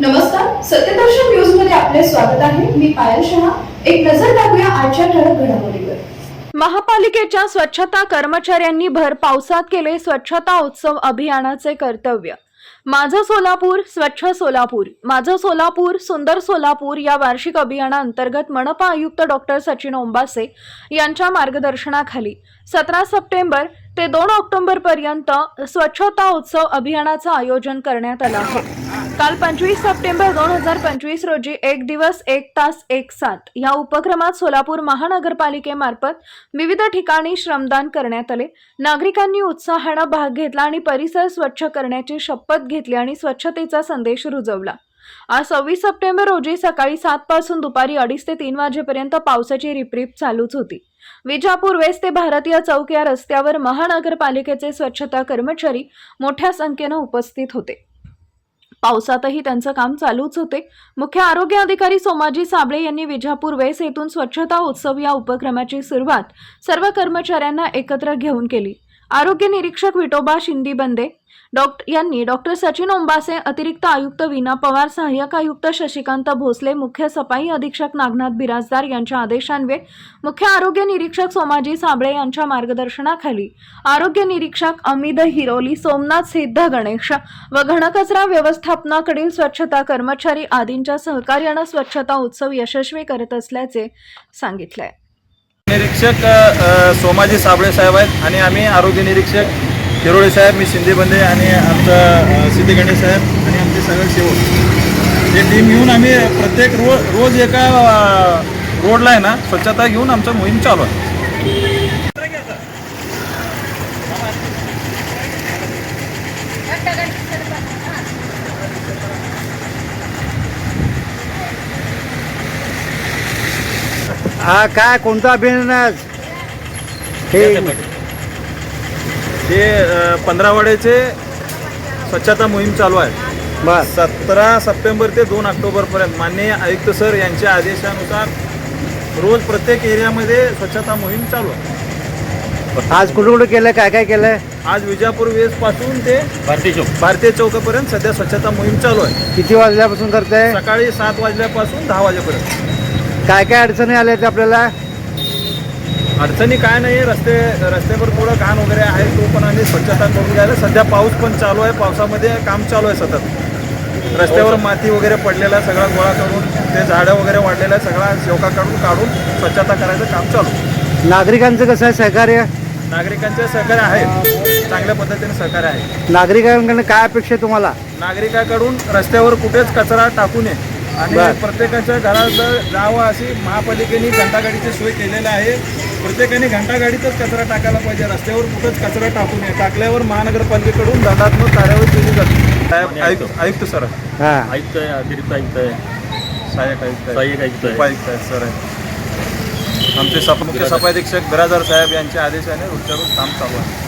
नमस्कार सत्यदर्शन न्यूजमध्ये आपले स्वागत आहे. मी पायल शहा. एक नजर टाकूया आजच्या ठळक घडामोडीवर. महापालिकेच्या स्वच्छता कर्मचाऱ्यांनी भर पावसात केले स्वच्छता उत्सव अभियानाचे कर्तव्य. माझं सोलापूर स्वच्छ सोलापूर. माझं सोलापूर सुंदर सोलापूर या वार्षिक अभियानाअंतर्गत मनपा आयुक्त डॉक्टर सचिन ओंबासे यांच्या मार्गदर्शनाखाली सतरा सप्टेंबर ते दोन ऑक्टोबर पर्यंत स्वच्छता उत्सव अभियानाचं आयोजन करण्यात आलं. आहे काल पंचवीस सप्टेंबर दोन हजार पंचवीस रोजी एक दिवस एक तास एक सात या उपक्रमात सोलापूर महानगरपालिकेमार्फत विविध ठिकाणी श्रमदान करण्यात आले. नागरिकांनी उत्साहानं भाग घेतला आणि परिसर स्वच्छ करण्याची शपथ घेतली आणि स्वच्छतेचा संदेश रुजवला. आज सव्वीस सप्टेंबर रोजी सकाळी सात पासून दुपारी अडीच ते तीन वाजेपर्यंत पावसाची रिपरिप चालूच होती. विजापूर वेस्ट ते भारतीय चौक या रस्त्यावर महानगरपालिकेचे स्वच्छता कर्मचारी मोठ्या संख्येनं उपस्थित होते. पावसातही त्यांचं काम चालूच होते. मुख्य आरोग्य अधिकारी सोमाजी साबळे यांनी विजापूर वेस येथून स्वच्छता उत्सव या उपक्रमाची सुरुवात सर्व कर्मचाऱ्यांना एकत्र घेऊन केली. आरोग्य निरीक्षक विठोबा शिंदी बंदे डॉक्टर यांनी डॉक्टर सचिन ओंबासे अतिरिक्त आयुक्त विना पवार सहाय्यक आयुक्त शशिकांत भोसले मुख्य सफाई अधीक्षक नागनाथ बिराजदार यांच्या आदेशान्वये मुख्य आरोग्य निरीक्षक सोमाजी साबळे यांच्या मार्गदर्शनाखाली आरोग्य निरीक्षक अमित हिरोली सोमनाथ सिद्ध गणेश व घनकचरा व्यवस्थापनाकडील स्वच्छता कर्मचारी आदींच्या सहकार्यानं स्वच्छता उत्सव यशस्वी करत असल्याचे सांगितले निरीक्षक सोमाजी साबळे साहेब आहेत आणि आम्ही आरोग्य निरीक्षक हिरोळे साहेब मी शिंदे बंदे आणि आमचं सिद्धी गणेश साहेब आणि आमचे सगळे सेवक हे टीम घेऊन आम्ही प्रत्येक रो रोज एका रोडला आहे ना स्वच्छता घेऊन आमचं मोहीम चालू आहे. हा काय कोणता अभियान आहे हे हे पंधरावाड्याचे स्वच्छता मोहीम चालू आहे. बस सतरा सप्टेंबर ते दोन ऑक्टोबरपर्यंत माननीय आयुक्त सर यांच्या आदेशानुसार रोज प्रत्येक एरियामध्ये स्वच्छता मोहीम चालू आहे. आज कुठं कुठं केलं काय काय केलंय? आज विजापूर वेस पासून ते भारतीय चौक. भारतीय चौकापर्यंत सध्या स्वच्छता मोहीम चालू आहे. किती वाजल्यापासून करताय? सकाळी सात वाजल्यापासून दहा वाजेपर्यंत. काय काय अडचणी आल्या आहेत आपल्याला? अडचणी काय नाही रस्ते रस्त्यावर थोडं घाण वगैरे आहे तो पण आम्ही स्वच्छता करून घ्यायला. सध्या पाऊस पण चालू आहे पावसामध्ये काम चालू आहे सतत. रस्त्यावर माती वगैरे पडलेला सगळा गोळा करून ते झाडं वगैरे वाढलेलं आहे सगळा शेवका काढून काढून स्वच्छता करायचं काम चालू. आहे. नागरिकांचं कसं आहे सहकार्य? नागरिकांचे सहकार्य आहे. चांगल्या पद्धतीने सहकार्य आहे. नागरिकांकडनं काय अपेक्षा आहे तुम्हाला? नागरिकाकडून रस्त्यावर कुठेच कचरा टाकू नये. आणि. प्रत्येकाच्या घरात जावं अशी महापालिकेने घंटागाडीची सोय केलेली आहे. प्रत्येकाने घंटागाडीतच कचरा टाकायला पाहिजे. रस्त्यावर कुठंच कचरा टाकू नये. टाकल्यावर महानगरपालिकेकडून दंडात्मक कार्यवाही केली जाते. साहेब आयुक्त आयुक्त सर. आहे. हा. आयुक्त आहे अतिरिक्त आयुक्त आहे. सहाय्यक आयुक्त आहे. सहाय्यक आयुक्त आहे. उपायुक्त आहेत सर आहेत. आमचे सप मुख्य सफाई अधीक्षक बिराजदार साहेब यांच्या आदेशाने रोजच्या रोज काम चालू आहे.